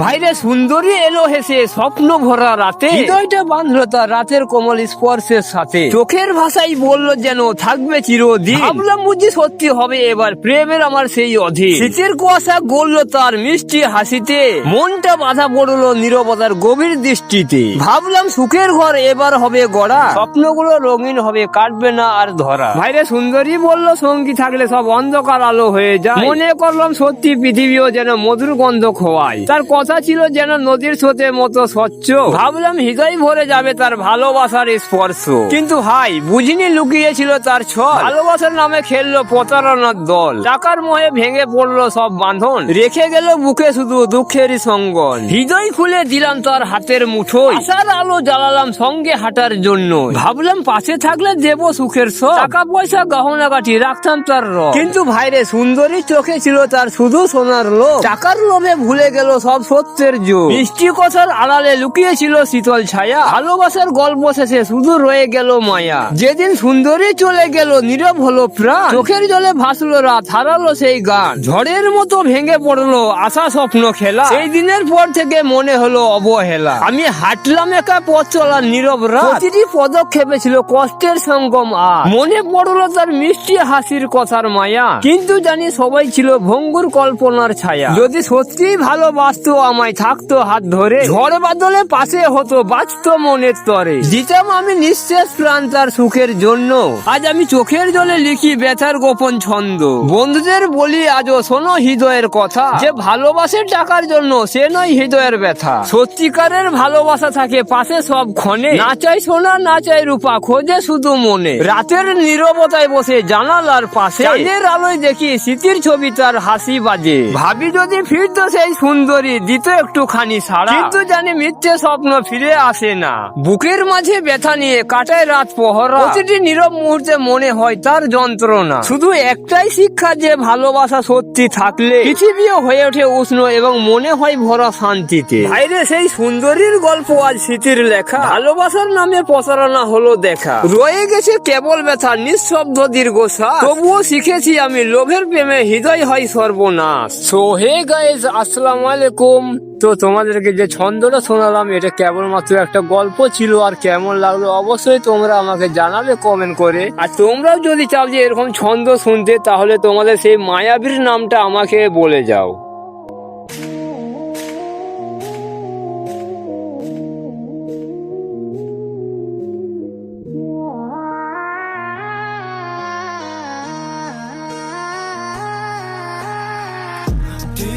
ভাইরে সুন্দরী এলো হেসে স্বপ্ন ভরা রাতে। হৃদয়টা বাঁধলো তার রাতের কোমল স্পর্শের সাথে। চোখের ভাষাই বলল যেন থাকবে চিরদিন। ভাবলাম বুঝি সত্যি হবে এবার প্রেমের আমার সেই অধীর শীতের কুয়াশা গড়ল তার মিষ্টি হাসিতে। মনটা বাধা পড়ল নীরবতার গভীর দৃষ্টিতে। ভাবলাম সুখের ঘর এবার হবে গড়া। স্বপ্নগুলো রঙিন হবে কাটবে না আর ধরা। ভাইরে সুন্দরী বলল সঙ্গী থাকলে সব অন্ধকার আলো হয়ে যায়। মনে করলাম সত্যি পৃথিবীও যেন মধুর গন্ধ খোয়ায়। তার কথা ছিল যেন নদীর স্রোতের মতো স্বচ্ছ। ভাবলাম হৃদয় ভরে যাবে তার ভালোবাসার স্পর্শ। কিন্তু হাই, বুঝিনি লুকিয়েছিল তার ছল। ভালোবাসার নামে খেললো প্রতারণার দল। টাকার মোহে ভেঙে পড়ল সব বাঁধন। রেখে গেল বুকে শুধু দুঃখেরই সঙ্গন। হৃদয় খুলে দিলাম তার হাতের মুঠোয়। আশার আলো জ্বালালাম সঙ্গে হাঁটার জন্য। ভাবলাম পাশে থাকলে দেব সুখের সব। টাকা পয়সা, গহনা কাঠি রাখতাম তার র কিন্তু ভাইরে, সুন্দরী চোখে ছিল তার শুধু সোনার লোভ। টাকার লোভে ভুলে গেল সব সত্যের যোগ। মিষ্টি কথার আড়ালে লুকিয়েছিল শীতল ছায়া। ভালোবাসার গল্প শেষে শুধু রয়ে গেল মায়া। যেদিন সুন্দরী চলে গেল, নীরব হলো প্রাণ। চোখের জলে ভাসলো রাত, হারালো সেই গান। ঝড়ের মতো ভেঙে পড়ল আশা স্বপ্ন খেলা। সেই দিনের পর থেকে মনে হলো অবহেলা। আমি হাঁটলাম একা পথ চলার নীরব রাত। প্রতিটি পদক্ষেপে ছিল কষ্টের সঙ্গম আর মনে পড়ল তার মিষ্টি হাসির কথার মায়া। কিন্তু জানি সবাই ছিল ভঙ্গুর কল্পনার ছায়া। যদি সত্যিই ভালোবাসতো আমায় থাকতো হাত ধরে। ঝড় বাদলে পাশে হতো বাঁচতো মনের তরে। দিতাম আমি নিঃশ্বাস প্রাণ তার সুখের জন্য। আজ আমি চোখের জলে লিখি ব্যথার গোপন ছন্দ। বন্ধুদের বলি আজও শোনো হৃদয়ের কথা। যে ভালোবাসে টাকার জন্য, সে নয় হৃদয়ের ব্যথা। সত্যিকারের ভালোবাসা থাকে পাশে সব ক্ষণে। না চাই সোনা, না চাই রূপা, খোঁজে শুধু মনে। রাতের নীরবতায় বসে জানালার পাশে। আলোয় দেখি স্মৃতির ছবি তার হাসি বাজে। ভাবি যদি ফিরতো সেই সুন্দরী দিত একটুখানি সারা কিন্তু জানি মিথ্যে স্বপ্ন ফিরে আসে না। বুকের মাঝে ব্যথা নিয়ে কাটায় রাত পহরা। প্রতিটি নীরব মুহূর্তে মনে হয় তার যন্ত্রণা। শুধু একটাই শিক্ষা যে ভালোবাসা সত্যি থাকলে পৃথিবীও হয়ে ওঠে উষ্ণ এবং মনে হয় ভরা শান্তিতে। বাইরে সেই সুন্দরীর গল্প আজ স্মৃতির লেখা। ভালোবাসার নামে প্রচারণা হলো দেখা। রয়ে গেছে কেবল ব্যথা নিঃশব্দ দীর্ঘশ্বাস। তবুও শিখেছি আমি লোভের প্রেমে হৃদয় হয় সর্বনাশ। সো হে গাইজ আসসালামু আলাইকুম। তো তোমাদেরকে যে ছন্দটা শোনালাম, এটা কেবলমাত্র একটা গল্প ছিল আর কেমন লাগল অবশ্যই তোমরা আমাকে জানাবে কমেন্ট করে। আর তোমরাও যদি চাও যে এরকম ছন্দ শুনতে, তাহলে তোমাদের সেই মায়াবীর নামটা আমাকে বলে যাও। Do